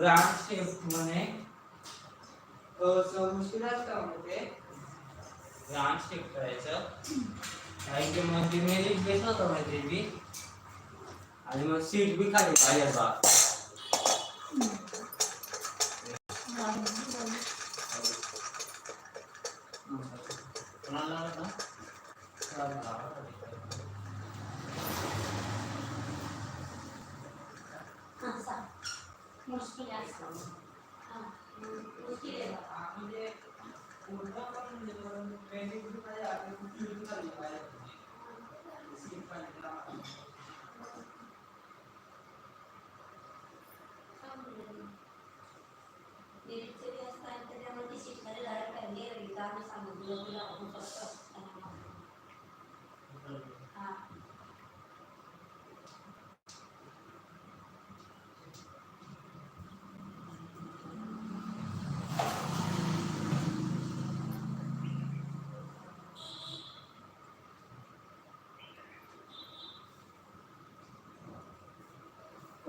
Branch shape म्हणे थोडंसं मुश्किल असतं म्हणजे ते ब्रांच शेप करायचं कारण की मग ती मेलिक बेस होतं माहिती बी आणि मग सीट बी खाली पाहिजे बा मुश्किल असतं हां मुश्किल आहे बाबा. म्हणजे पूर्ण पण म्हणजे मेलिक बी खाली आपली सीट बी खाली पाहिजे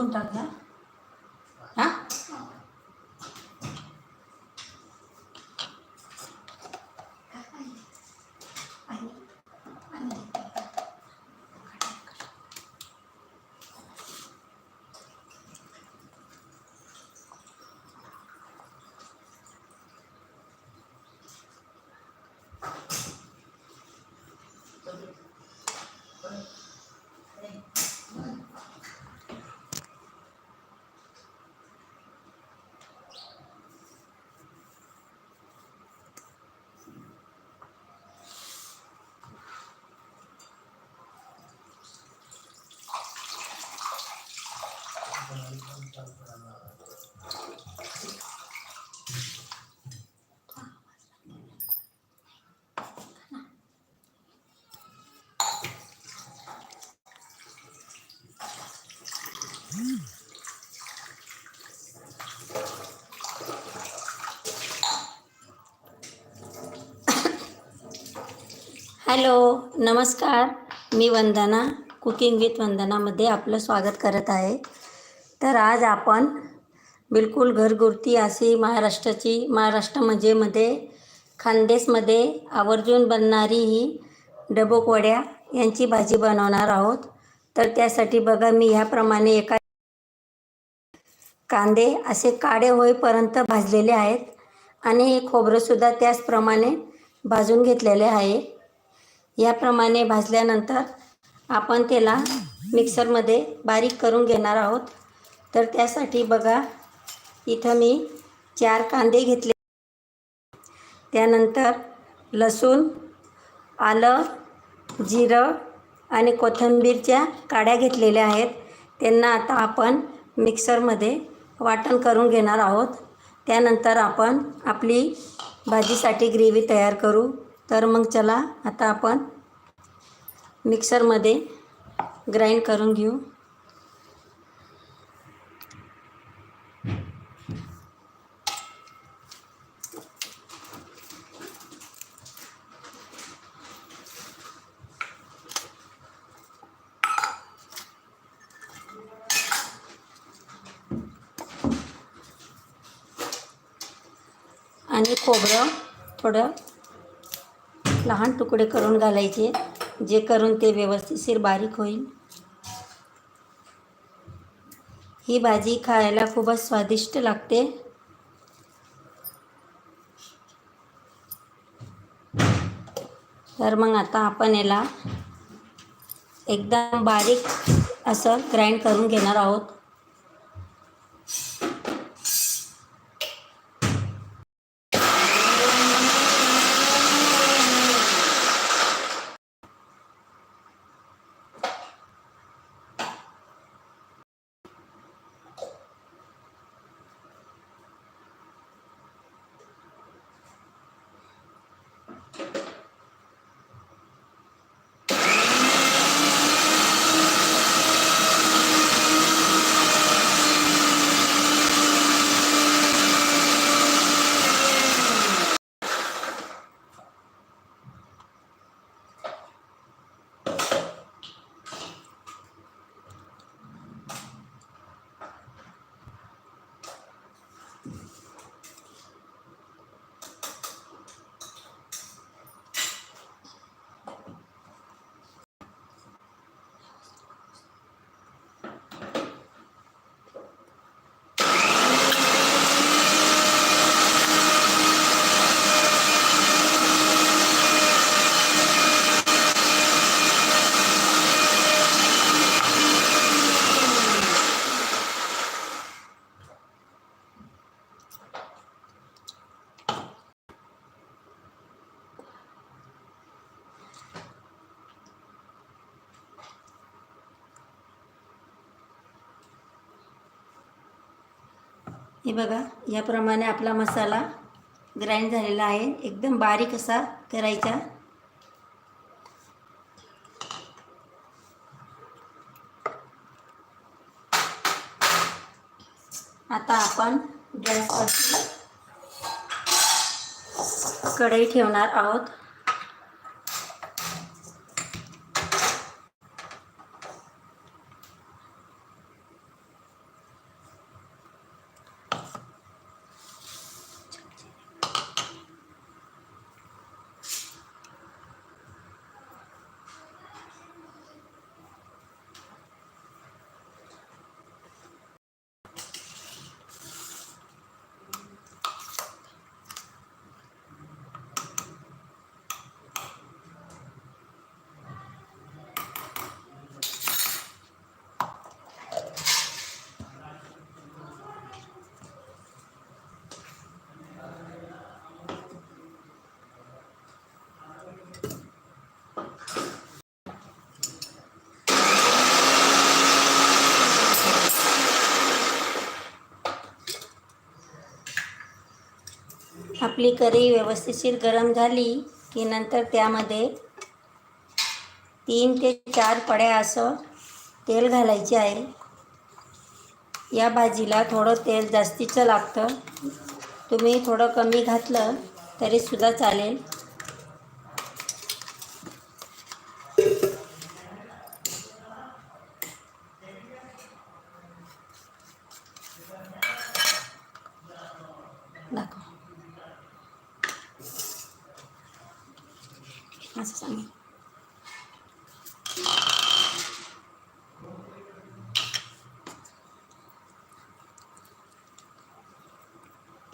दोन टाक हॅलो नमस्कार. मी वंदना कुकिंग विथ वंदनामध्ये आपलं स्वागत करत आहे. तर आज आपण बिलकुल घरगुरती अशी महाराष्ट्राची महाराष्ट्र म्हणजे मध्ये खानदेशमध्ये आवर्जून बनणारी ही डबोकवड्या यांची भाजी बनवणार आहोत. तर त्यासाठी बघा मी ह्याप्रमाणे एका कांदे असे काळे होईपर्यंत भाजलेले आहेत. आणि खोबरंसुद्धा त्याचप्रमाणे भाजून घेतलेले आहे. याप्रमाणे भाजल्यानंतर आपण त्याला मिक्सरमध्ये बारीक करून घेणार आहोत. तर त्यासाठी बघा इथं मी चार कांदे घेतले. त्यानंतर लसूण आलं जिरं आणि कोथिंबीरच्या काड्या घेतलेल्या आहेत. त्यांना आता आपण मिक्सरमध्ये वाटण करून घेणार आहोत. त्यानंतर आपण आपली भाजीसाठी ग्रेव्ही तयार करू. तर मग चला आता आपण मिक्सरमध्ये ग्राइंड करून घेऊ. आणि खोबरं थोडं लहान तुकडे करून घालायचे जे करून ते व्यवस्थितशीर बारीक होईल. ही भाजी खायला खूपच स्वादिष्ट लागते. तर मग आता आपण याला एकदम बारीक असं ग्राइंड करून घेणार आहोत. हे बघा याप्रमाणे आपला मसाला ग्राइंड झालेला आहे. एकदम बारीक असा करायचा. आता आपण गॅसवरती कढई ठेवणार आहोत. आपली कढई व्यवस्थितशीर गरम झाली की नंतर त्यामध्ये तीन ते चार पड्या असं तेल घालायचे आहे. या भाजीला थोडं तेल जास्तीचं लागतं. तुम्ही थोडं कमी घातलं तरीसुद्धा चालेल.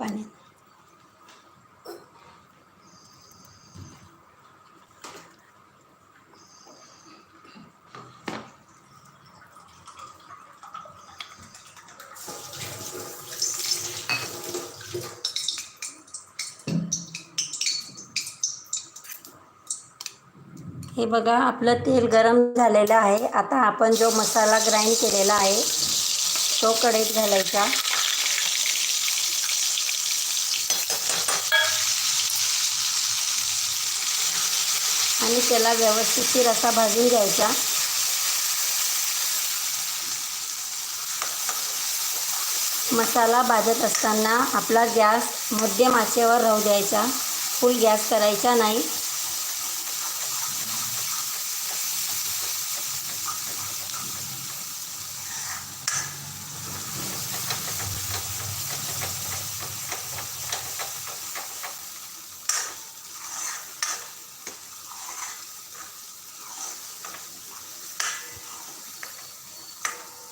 पाण्यात हे बघा आपलं तेल गरम झालेलं आहे. आता आपण जो मसाला ग्राइंड केलेला आहे तो कढईत घालायचा आणि त्याला व्यवस्थितशीर असा भाजून घ्यायचा. मसाला भाजत असताना आपला गॅस मध्यम आचेवर राहू द्यायचा. फुल गॅस करायचा नाही.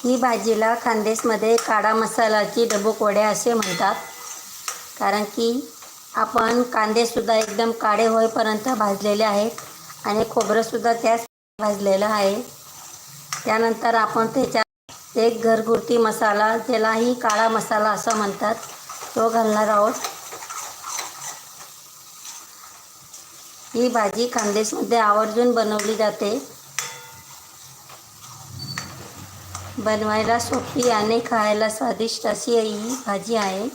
ही भाजीला खानदेशमध्ये काळा मसालाची डबूक असे म्हणतात. कारण की आपण कांदेसुद्धा एकदम काळे होईपर्यंत भाजलेले आहेत आणि खोबरंसुद्धा त्याच भाजलेलं आहे. त्यानंतर आपण त्याच्यात एक घरगुती मसाला ज्यालाही काळा मसाला असं म्हणतात तो घालणार आहोत. ही भाजी खानदेशमध्ये आवर्जून बनवली जाते. बनवायला सोपी आणि खायला स्वादिष्ट अशी ही भाजी आहे.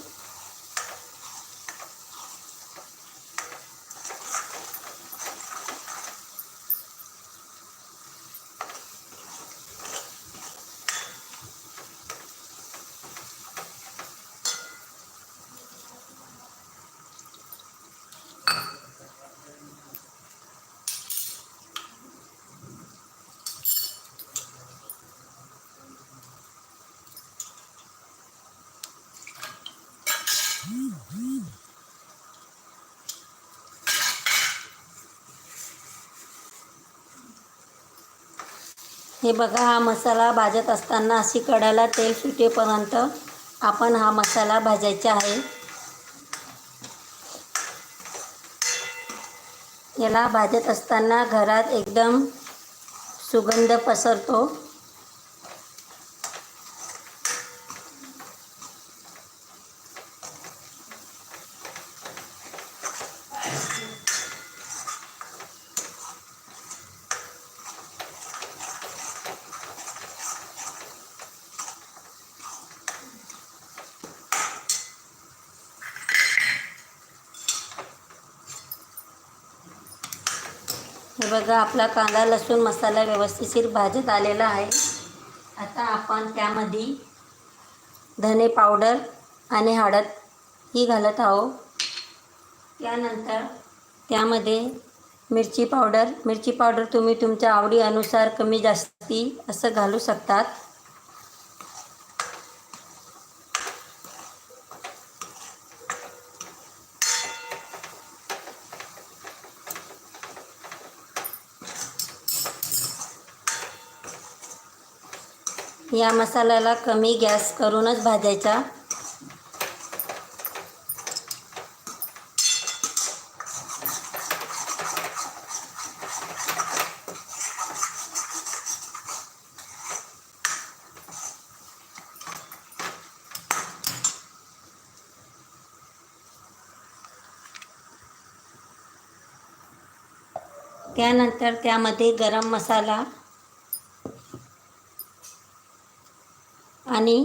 हे बघा हा मसाला भाजत असताना अशी कडाला तेल सुटेपर्यंत आपण हा मसाला भाजायचा आहे. याला भाजत असताना घरात एकदम सुगंध पसरतो. बघा आपला कांदा लसूण मसाला व्यवस्थिशीर भाजत आलेला आहे. आता आपण त्यामध्ये धने पावडर आणि हळद ही घालत आहो त्यानंतर त्यामध्ये मिरची पावडर. मिरची पावडर तुम्ही तुमच्या आवडीनुसार कमी जास्ती असं घालू शकतात. या मसाल्याला कमी गॅस करूनच भाजायचा. त्यानंतर त्यामध्ये गरम मसाला आणि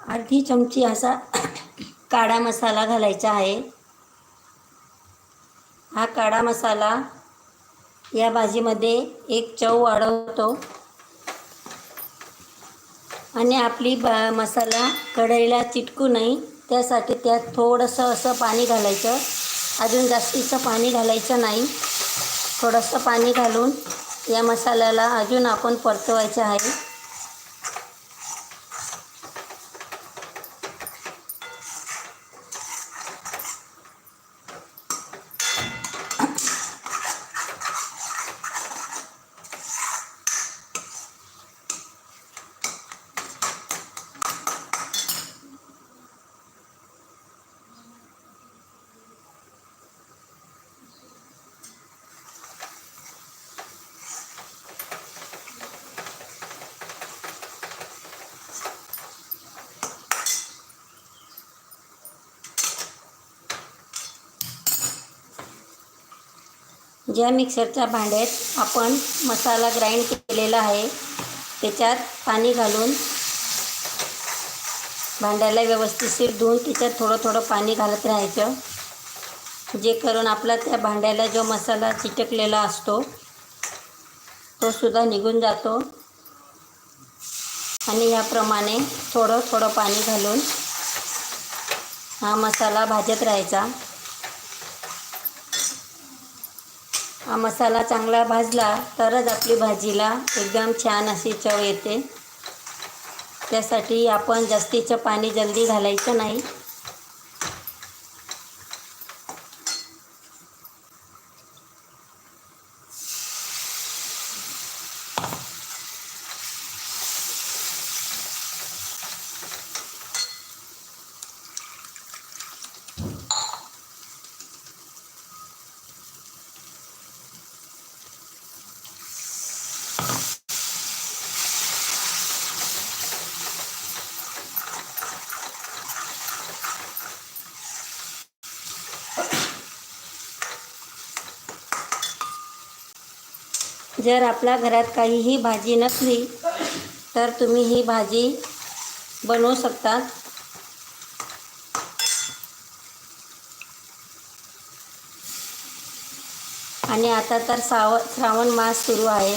अर्धी चमची असा काळा मसाला घालायचा आहे. हा काळा मसाला या भाजीमध्ये एक चव वाढवतो. आणि आपली ब मसाला कढईला चिटकू नये त्यासाठी त्यात थोडंसं असं पाणी घालायचं. अजून जास्तीचं पाणी घालायचं नाही. थोडंसं पाणी घालून या मसाल्याला अजून आपण परतवायचं आहे. ज्या मिक्सरच्या भांड्यात आपण मसाला ग्राइंड केलेला आहे त्याच्यात पाणी घालून भांड्याला व्यवस्थितशीर धुवून त्याच्यात थोडं थोडं पाणी घालत राहायचं. जे करून आपला त्या भांड्याला जो मसाला चिटकलेला असतो तो सुद्धा निघून जातो. आणि याप्रमाणे थोडं थोडं पाणी घालून हा मसाला भाजत राहायचा. हा मसाला चांगला भाजला तरच आपली भाजीला एकदम छान अशी चव येते. त्यासाठी आपण जास्तीचं पाणी जल्दी घालायचं नाही. जर आपल्या घरात काहीही भाजी नसली तर तुम्ही ही भाजी बनवू शकता. आणि आता तर साव श्रावण मास सुरू आहे.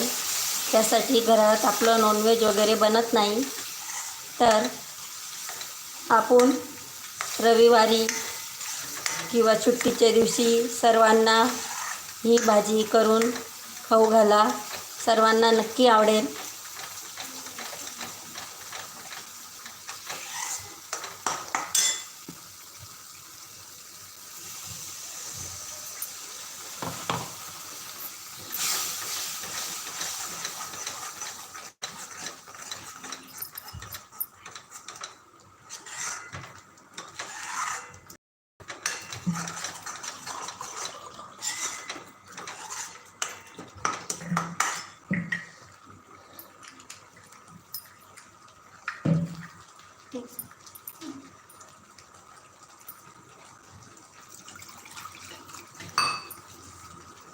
त्यासाठी घरात आपलं नॉनव्हेज वगैरे बनत नाही. तर आपण रविवारी किंवा सुट्टीच्या दिवशी सर्वांना ही भाजी करून खाऊ घाला. सर्वांना नक्की आवडेल.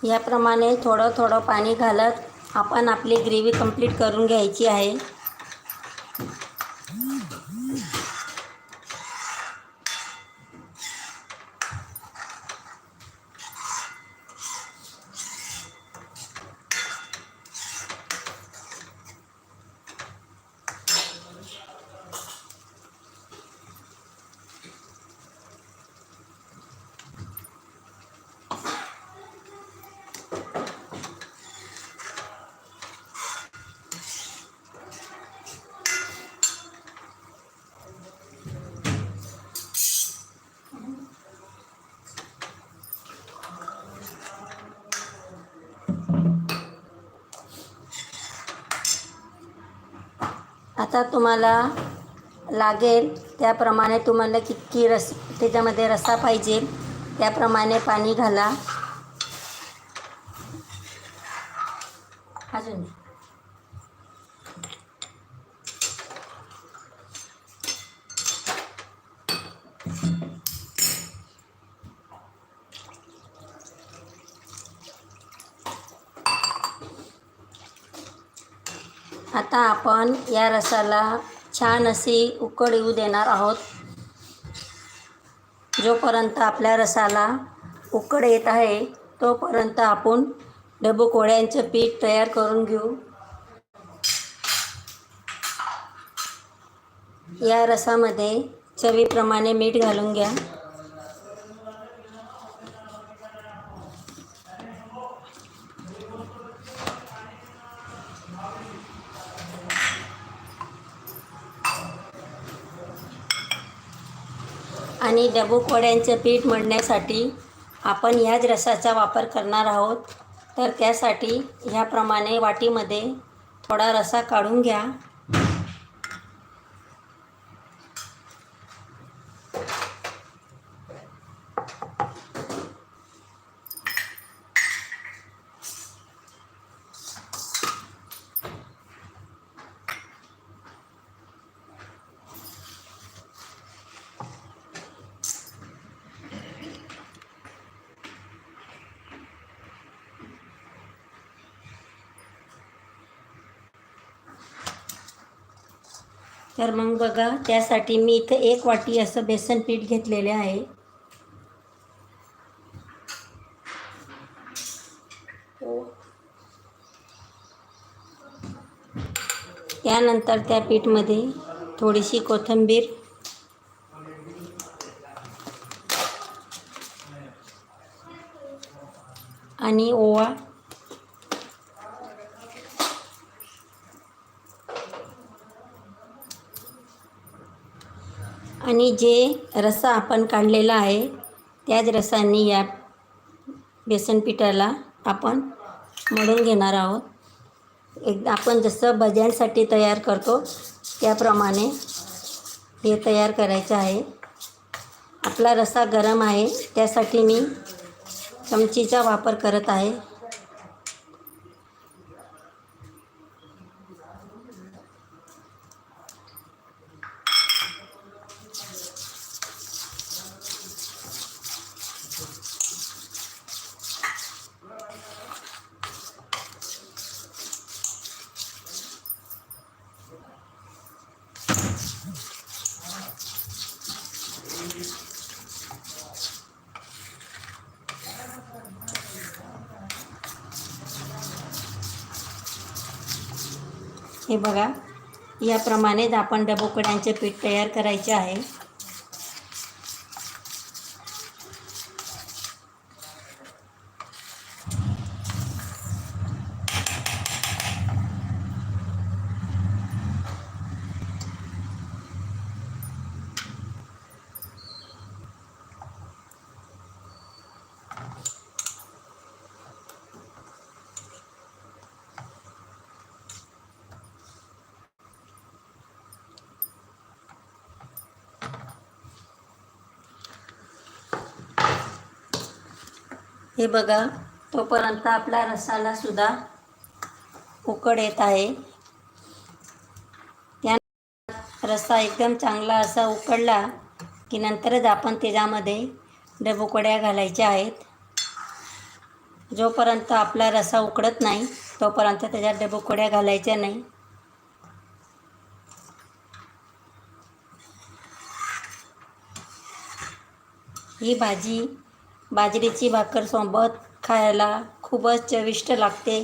याप्रमाणे थोडं थोडं पाणी घालत आपण आपली ग्रेव्ही कंप्लीट करून घ्यायची आहे. आता तुम्हाला लागेल. त्याप्रमाणे तुम्हाला किती रस त्याच्यामध्ये रस्सा पाहिजे. त्याप्रमाणे पाणी घाला अजून आता आपण या रसाला छान अशी उकड येऊ देणार आहोत. जोपर्यंत आपल्या रसाला उकड येत आहे तोपर्यंत आपण डबू कोळ्यांचं पीठ तयार करून घेऊ. या रसामध्ये चवीप्रमाणे मीठ घालून घ्या. आणि पीठ मळण्यासाठी आपण ह्याच रसाचा वापर करणार आहोत. तर त्यासाठी ह्याप्रमाणे वाटीमध्ये थोडा रसा काढून घ्या. तर मग बघा त्यासाठी मी इथं एक वाटी असं बेसन पीठ घेतलेले आहे. त्यानंतर त्या पीठमध्ये थोडीशी कोथिंबीर आणि ओवा आणि जे रस्सा आपण काढलेला आहे त्याच रसाने या बेसन पिठाला आपण मळून घेणार आहोत. एक आपण जसं भज्यांसाठी तयार करतो त्याप्रमाणे हे तयार करायचं आहे. आपला रस्सा गरम आहे त्यासाठी मी चमचीचा वापर करत आहे. हे बघा. याप्रमाणेच आपण डबोकड्यांचे पीठ तयार करायचे आहे. हे बघा तोपर्यंत आपला रसाला सुद्धा उकड येत आहे. त्या रस्सा एकदम चांगला असा उकडला की नंतरच आपण त्याच्यामध्ये डबुकड्या घालायच्या आहेत. जोपर्यंत आपला रस्सा उकडत नाही तोपर्यंत त्याच्यात डबुकड्या घालायच्या नाही. ही भाजी बाजरीची भाकर सोबत खायला खूपच चविष्ट लागते.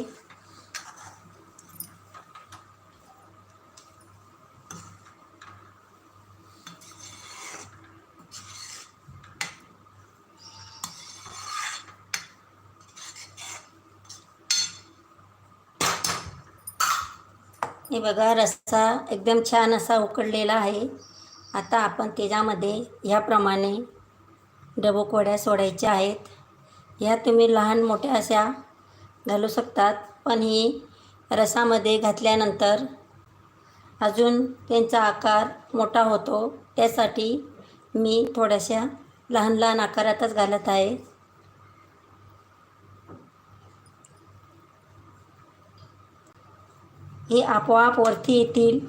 हे बघा रस्सा एकदम छान असा उकडलेला आहे. आता आपण त्याच्यामध्ये ह्याप्रमाणे डबोकोड्या सोडायच्या आहेत. ह्या तुम्ही लहान मोठ्या अशा घालू शकतात पण ही रसामध्ये घातल्यानंतर अजून त्यांचा आकार मोठा होतो. त्यासाठी मी थोड्याशा लहान लहान आकारातच घालत आहे. हे आपोआप वरती येतील.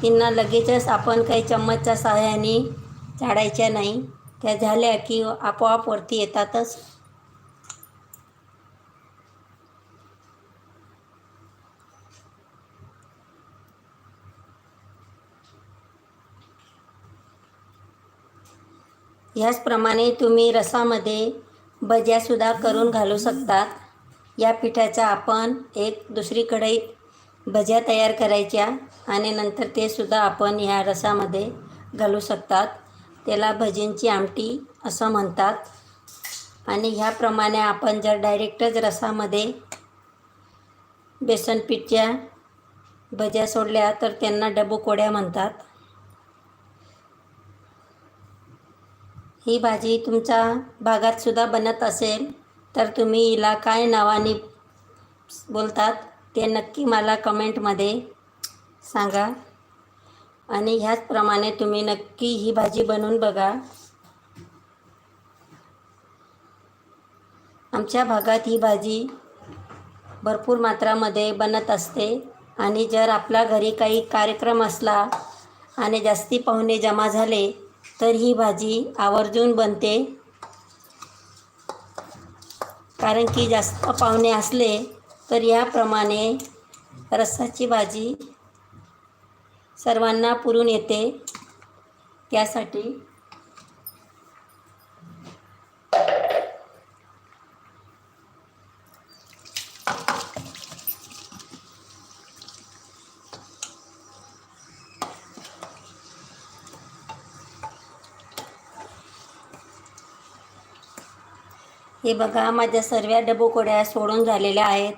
त्यांना लगेचच आपण काही चम्मचच्या सहाय्याने झाडायच्या नाही त्या झाल्या की आपोआप वरती येतातच. ह्याचप्रमाणे तुम्ही रसामध्ये भज्यासुद्धा करून घालू शकतात. या पिठाचा आपण एक दुसरी कढईत भज्या तयार करायच्या आणि नंतर ते सुद्धा आपण ह्या रसामध्ये घालू शकतात. त्याला भजींची आमटी असं म्हणतात. आणि ह्याप्रमाणे आपण जर डायरेक्टच रसामध्ये बेसनपीठच्या भज्या सोडल्या तर त्यांना डबूकोड्या म्हणतात. ही भाजी तुमच्या भागातसुद्धा बनत असेल तर तुम्ही हिला काय नावाने बोलतात ते नक्की मला कमेंटमध्ये सांगा. आणि ह्याचप्रमाणे तुम्ही नक्की ही भाजी बनवून बघा. आमच्या भागात ही भाजी भरपूर मात्रामध्ये बनत असते आणि जर आपल्या घरी काही कार्यक्रम असला आणि जास्ती पाहुणे जमा झाले तर ही भाजी आवर्जून बनते. कारण की जास्त पाहुणे असले तर याप्रमाणे रस्साची भाजी सर्वांना पुरून येते. त्यासाठी. हे बघा माझ्या सर्व डबोकोड्या सोडून झालेल्या आहेत.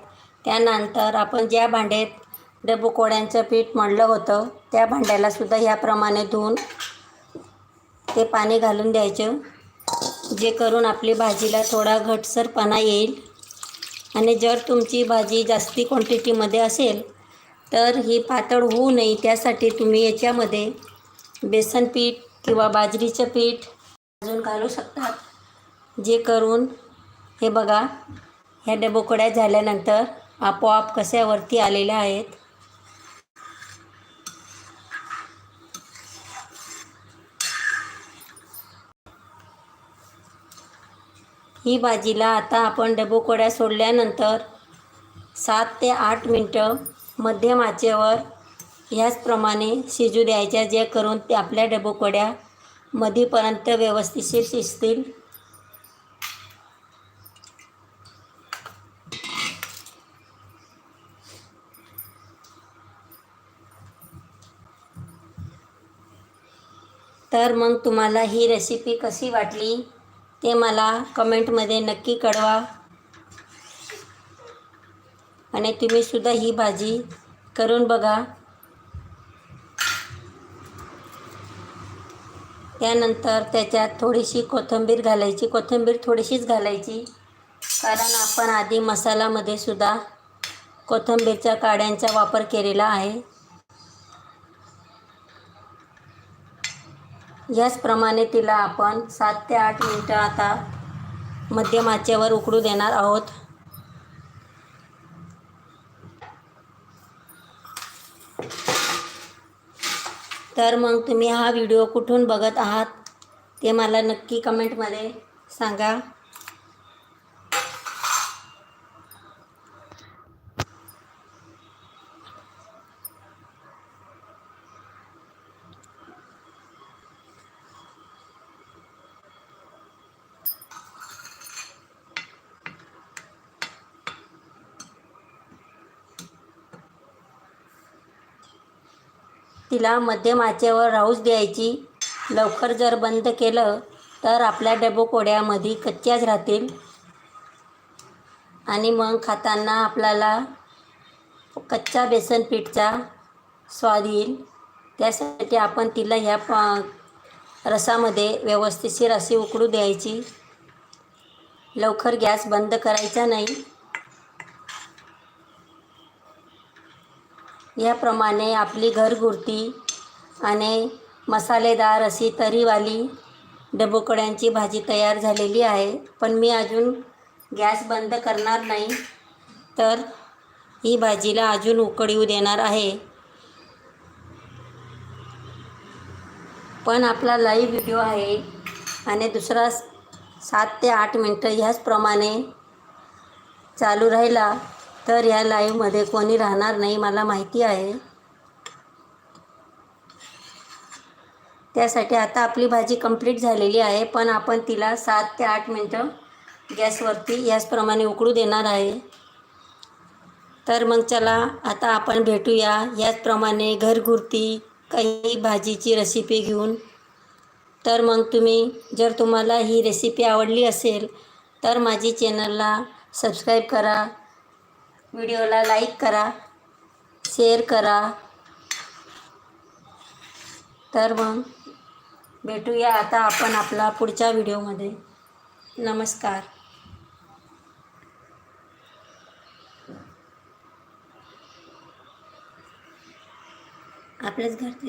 त्यानंतर आपण ज्या भांड्यात डबोकोड्यांचं पीठ मळलं होतं. त्या भांड्यालासुद्धा ह्याप्रमाणे धुवून ते पाणी घालून द्यायचं. जे करून आपली भाजीला थोडा घटसरपणा येईल. आणि जर तुमची भाजी जास्ती क्वांटिटीमध्ये असेल तर ही पातळ होऊ नये. त्यासाठी तुम्ही याच्यामध्ये बेसन पीठ किंवा बाजरीचं पीठ अजून घालू शकतात. जे करून हे बघा ह्या डबोकड्या झाल्यानंतर आपोआप कशावरती आलेल्या आहेत. ही भाजीला आता आपण डबोकोड्या सोडल्यानंतर सात ते आठ मिनटं मध्यम आचेवर ह्याचप्रमाणे शिजू द्यायच्या जे करून ते आपल्या डबोकोड्या मधीपर्यंत व्यवस्थितशीर शिजतील. तर मग तुम्हाला ही रेसिपी कशी वाटली? ते मला कमेंटमध्ये नक्की कळवा. आणि तुम्हीसुद्धा ही भाजी करून बघा. त्यानंतर त्याच्यात थोडीशी कोथिंबीर घालायची. कोथिंबीर थोडीशीच घालायची. कारण आपण आधी मसाल्यामध्ये सुद्धा कोथिंबीरच्या काड्यांचा वापर केलेला आहे. याचप्रमाणे तिला आपण सात ते आठ मिनटं आता मध्यम आचेवर उकडू देणार आहोत. तर मग तुम्ही हा व्हिडिओ कुठून बघत आहात ते मला नक्की कमेंटमध्ये सांगा. तिला मध्यम आचेवर राहूच द्यायची. लवकर जर बंद केलं तर आपल्या डबोकोड्यामध्ये कच्च्याच राहतील. आणि मग खाताना आपल्याला कच्चा बेसन पीठचा स्वाद येईल. त्यासाठी आपण तिला ह्या प रसामध्ये व्यवस्थितशीर अशी उकडू द्यायची. लवकर गॅस बंद करायचा नाही. याप्रमाणे आपली घरगुरती आणि मसालेदार अशी तरीवाली डबोकड्यांची भाजी तयार झालेली आहे. पण मी अजून गॅस बंद करणार नाही तर ही भाजीला अजून उकड येऊ देणार आहे. पण आपला लाईव्ह व्हिडिओ आहे आणि दुसरा सात ते आठ मिनटं ह्याचप्रमाणे चालू राहिला. तर या लाईव्हमध्ये कोणी राहणार नाही मला माहिती आहे. त्यासाठी आता आपली भाजी कंप्लीट झालेली आहे पण आपण तिला सात ते आठ मिनटं गॅसवरती याचप्रमाणे उकळू देणार आहे. तर मग चला आता आपण भेटूया. याचप्रमाणे घरगुरती काही भाजीची रेसिपी घेऊन. तर मग तुम्ही जर तुम्हाला ही रेसिपी आवडली असेल तर माझी चॅनलला सबस्क्राईब करा. व्हिडिओला लाईक करा शेअर करा. तर मग भेटूया आता आपण आपला पुढच्या व्हिडिओमध्ये. नमस्कार. आपल्याच घरचे